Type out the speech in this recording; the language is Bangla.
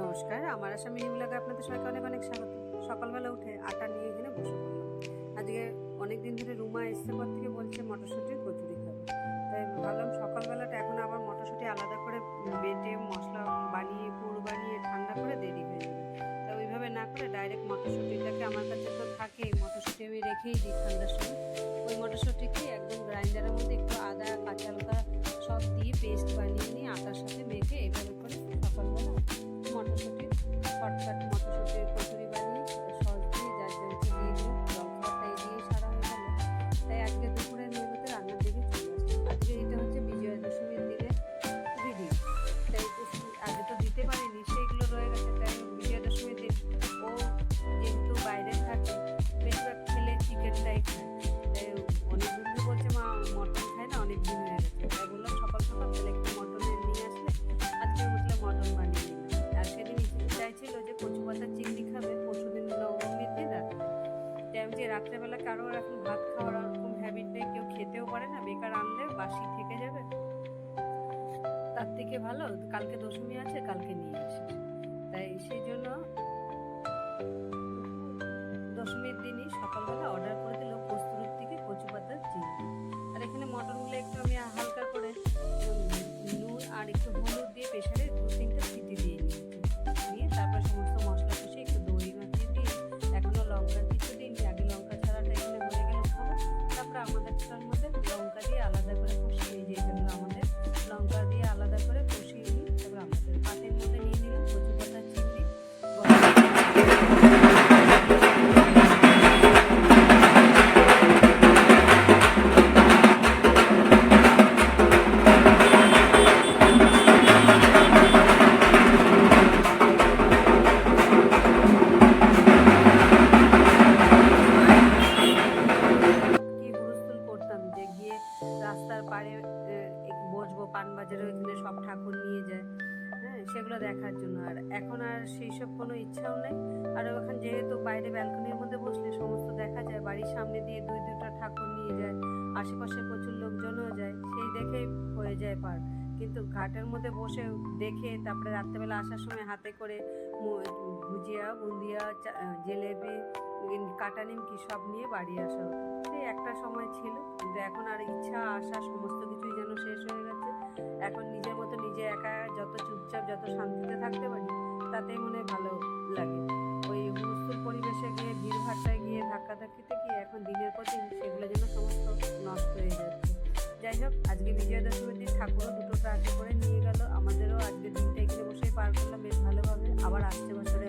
নমস্কার, আমার আসামি নিউলাগে আপনাদের সবাইকে অনেক অনেক স্বাগত। সকালবেলা উঠে আটা নিয়ে এখানে বসে পড়লাম। আজকে অনেক দিন ধরে রুমা এসছে পর থেকে বলছে মটরশুঁটির কচুরি খাবে। তাই ভাবলাম সকালবেলাটা এখন আবার মটরশুঁটি আলাদা করে বেটে মশলা বানিয়ে, পুর বানিয়ে, ঠান্ডা করে দেরি হয়ে যাবে। তাই ওইভাবে না করে ডাইরেক্ট মটরশুঁটিটাকে আমার কাছে তো থাকেই, মটরশুঁটি আমি রেখেই দিই ঠান্ডার সময়। রাত্রেবেলা কারও এখন ভাত খাওয়ার ওরকম হ্যাবিট নেই, কেউ খেতেও পারে না, বেকার আনলে বাসি থেকে যাবে। তার থেকে ভালো, কালকে দশমী আছে, কালকে নিয়ে আসি তাই সেই জন্য পানবাজারে ওইখানে সব ঠাকুর নিয়ে যায়। হ্যাঁ সেগুলো দেখার জন্য। আর এখন আর সেই সব কোনো ইচ্ছাও নেই। আর ওখানে যেহেতু বাইরে ব্যালকনির মধ্যে বসলে সমস্ত দেখা যায়, বাড়ির সামনে দিয়ে দুই দুটা ঠাকুর নিয়ে যায়, আশেপাশে প্রচুর লোকজনও যায়, সেই দেখেই হয়ে যায় পার। কিন্তু ঘাটের মধ্যে বসে দেখে তারপরে রাত্রেবেলা আসার সময় হাতে করে ভুজিয়া, বুন্দিয়া জিলেবি কাটা নিমকি সব নিয়ে বাড়ি আসা সেই একটা সময় ছিল, কিন্তু এখন আর ইচ্ছা আশা সমস্ত চুপচাপ যত শান্তিতে থাকতে পারি, তাতেই মনে ভালো লাগে। ওই হুলস্থুল পরিবেশে গিয়ে ভিড় ভাট্টায় গিয়ে, ধাক্কাধাক্কিতে গিয়ে, এখন দিনের পর দিন সেগুলো যেন সমস্ত নষ্ট হয়ে যাচ্ছে। যাই হোক, আজকে বিজয়া দশমীর দিন ঠাকুরও দুটো ট্রাকে করে নিয়ে গেল। আমাদেরও আজকে দিনটা এখানে বসেই পার করলাম বেশ ভালোভাবে। আবার আসছে বছর